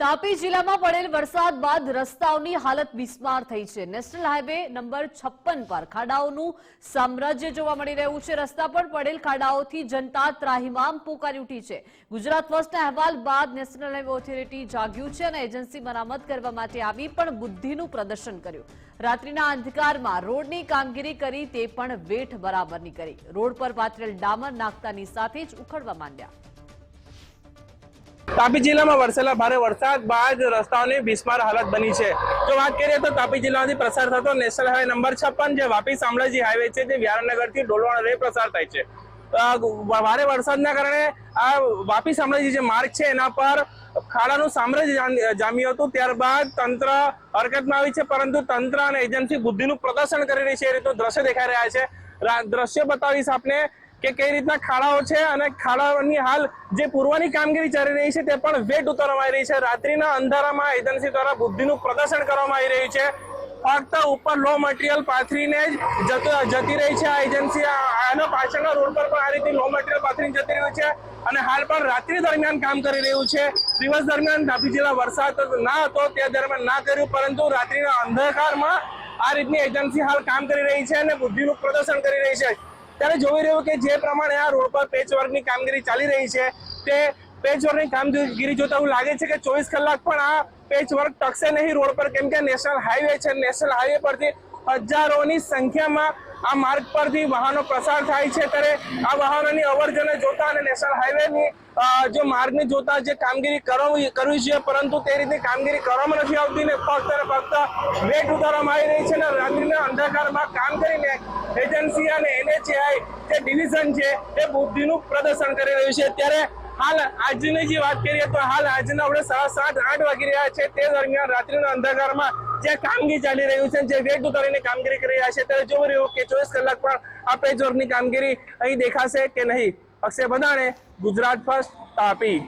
તાપી જિલ્લામાં પડેલ વરસાદ બાદ રસ્તાઓની હાલત બિસ્માર થઈ છે. નેશનલ હાઈવે નંબર છપ્પન પર ખાડાઓનું સામ્રાજ્ય જોવા મળી રહ્યું છે. રસ્તા પર પડેલ ખાડાઓથી જનતા ત્રાહિમામ પોકારી ઉઠી છે. ગુજરાત ફર્સ્ટના અહેવાલ બાદ નેશનલ હાઈવે ઓથોરિટી જાગ્યું છે અને એજન્સી મરામત કરવા માટે આવી પણ બુદ્ધિનું પ્રદર્શન કર્યું. રાત્રિના અંધકારમાં રોડની કામગીરી કરી તે પણ વેઠ બરાબરની કરી રોડ પર પાથરેલ ડામર નાખતાની સાથે જ ઉખડવા માંડ્યા. તાપી જિલ્લામાં વરસેલા ભારે વરસાદ બાદ રસ્તાઓની બિસ્માર હાલત બની છે. જો વાત કરીએ તો તાપી જિલ્લામાંથી પ્રસાર થતો નેશનલ હાઈવે નંબર છપ્પન, જે વાપી શામળાજી હાઈવે છે, જે વિયારનગરથી ડોલવાણ રે પ્રસાર થાય છે. ભારે વરસાદના કારણે આ વાપી શામળાજી જે માર્ગ છે, એના પર ખાડાનું સામ્રાજ્ય જામ્યું હતું. ત્યારબાદ તંત્ર હરકતમાં આવી છે, પરંતુ તંત્ર અને એજન્સી બુદ્ધિનું પ્રદર્શન કરી રહી છે. એ રીતનું દ્રશ્ય દેખાઈ રહ્યા છે. દ્રશ્ય બતાવીશ આપને. કે કઈ રીતના ખાડાઓ છે અને ખાડાઓની હાલ જે પૂર્વની કામગીરી ચાલી રહી છે તે પણ વેટ ઉતારવામાં આવી રહી છે. રાત્રિના અંધારામાં એજન્સી દ્વારા બુદ્ધિનું પ્રદર્શન કરવામાં આવી રહ્યું છે. ફક્ત ઉપર લો મટીરિયલ પાથરીને જ જતો રહી છે આ એજન્સી. આના પાછળના રોડ પર પણ આ રીતે લો મટીરિયલ પાથરીને જતી રહ્યું છે અને હાલ પણ રાત્રિ દરમિયાન કામ કરી રહ્યું છે. દિવસ દરમિયાન તાપી જિલ્લા વરસાદ ના હતો, તે દરમિયાન ના કર્યું, પરંતુ રાત્રિના અંધકારમાં આ રીતની એજન્સી હાલ કામ કરી રહી છે અને બુદ્ધિનું પ્રદર્શન કરી રહી છે. ત્યારે જોઈ રહ્યું કે જે પ્રમાણે આ રોડ પર પેચવર્કની કામગીરી ચાલી રહી છે, તે પેચવર્કની કામગીરી જોતા એવું લાગે છે કે ચોવીસ કલાક પણ આ પેચવર્ક ટકશે નહીં રોડ પર. કેમ કે નેશનલ હાઈવે છે નેશનલ હાઈવે પરથી હજારોની સંખ્યામાં આ માર્ગ પરથી વાહનો પ્રસાર થાય છે ત્યારે આ વાહનોની અવર જવર જોતા અને નેશનલ હાઈવેની જે જો માર્ગને જોતા જે કામગીરી કરવી કરવી છે પરંતુ તે રીતની કામગીરી કરવામાં નથી આવતી ને ફક્ત અને ફક્ત વેટ ઉતારવામાં આવી રહી છે અને રાત્રિના અંધકારમાં કામ કરીને એજન્સી અને એનએચએઆઈ જે ડિવિઝન છે એ બુદ્ધિનું પ્રદર્શન કરી રહ્યું છે. ત્યારે હાલ આજની જે વાત કરીએ તો હાલ આજના આપણે સાડા સાત, આઠ વાગી રહ્યા છે. તે દરમિયાન રાત્રિના અંધકારમાં જે કામગીરી ચાલી રહ્યું છે જે વેગ ઉતારીને કામગીરી કરી રહ્યા છે, ત્યારે જોઈ રહ્યું કે ચોવીસ કલાક પણ આ જોરની કામગીરી અહીં દેખાશે કે નહીં? અક્ષય બધાણે ગુજરાત ફર્સ્ટ તાપી.